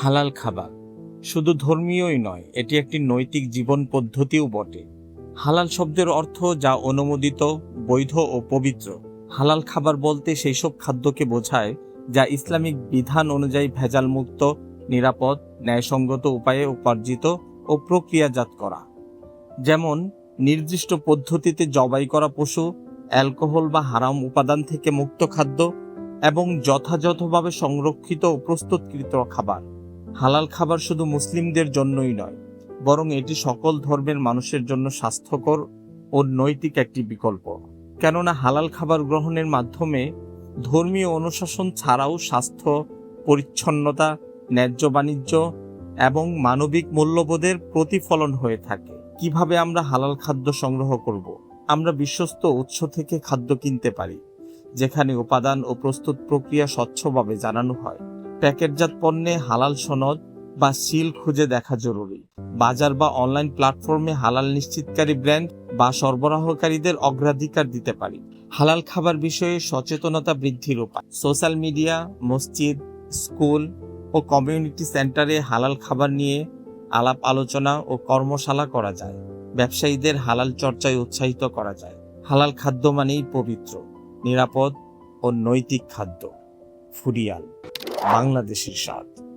হালাল খাবার। শুধু ধর্মীয়ই নয়, এটি একটি নৈতিক জীবন পদ্ধতিও বটে। হালাল শব্দের অর্থ যা অনুমোদিত, বৈধ ও পবিত্র। হালাল খাবার বলতে সেই সব খাদ্যকে বোঝায় যা ইসলামিক বিধান অনুযায়ী ভেজালমুক্ত, নিরাপদ, ন্যায়সঙ্গত উপায়ে উপার্জিত ও প্রক্রিয়াজাত করা। যেমন, নির্দিষ্ট পদ্ধতিতে জবাই করা পশু, অ্যালকোহল বা হারাম উপাদান থেকে মুক্ত খাদ্য এবং যথাযথভাবে সংরক্ষিত ও প্রস্তুতকৃত খাবার। হালাল খাবার শুধু মুসলিমদের জন্যই নয়, বরং এটি সকল ধর্মের মানুষের জন্য স্বাস্থ্যকর ও নৈতিক একটি বিকল্প। কেননা হালাল খাবার গ্রহণের মাধ্যমে ধর্মীয় অনুশাসন ছাড়াও স্বাস্থ্য, পরিচ্ছন্নতা, ন্যায্য বাণিজ্য এবং মানবিক মূল্যবোধের প্রতিফলন হয়ে থাকে। কীভাবে আমরা হালাল খাদ্য সংগ্রহ করব? আমরা বিশ্বস্ত উৎস থেকে খাদ্য কিনতে পারি, যেখানে উপাদান ও প্রস্তুত প্রক্রিয়া স্বচ্ছভাবে জানানো হয়। প্যাকেটজাত পণ্যে হালাল সনদ বা সিল খুঁজে দেখা জরুরি। বাজার বা অনলাইন প্ল্যাটফর্মে হালাল নিশ্চিতকারী ব্র্যান্ড বা সরবরাহকারীদের অগ্রাধিকার দিতে পারি। হালাল খাবার বিষয়ে সচেতনতা বৃদ্ধির উপায়। সোশ্যাল মিডিয়া, মসজিদ, স্কুল ও কমিউনিটি সেন্টারে হালাল খাবার নিয়ে আলাপ আলোচনা ও কর্মশালা করা যায়। ব্যবসায়ীদের হালাল চর্চায় উৎসাহিত করা যায়। হালাল খাদ্য মানেই পবিত্র, নিরাপদ ও নৈতিক খাদ্য। ফুরিয়াল বাংলাদেশের স্বাদ।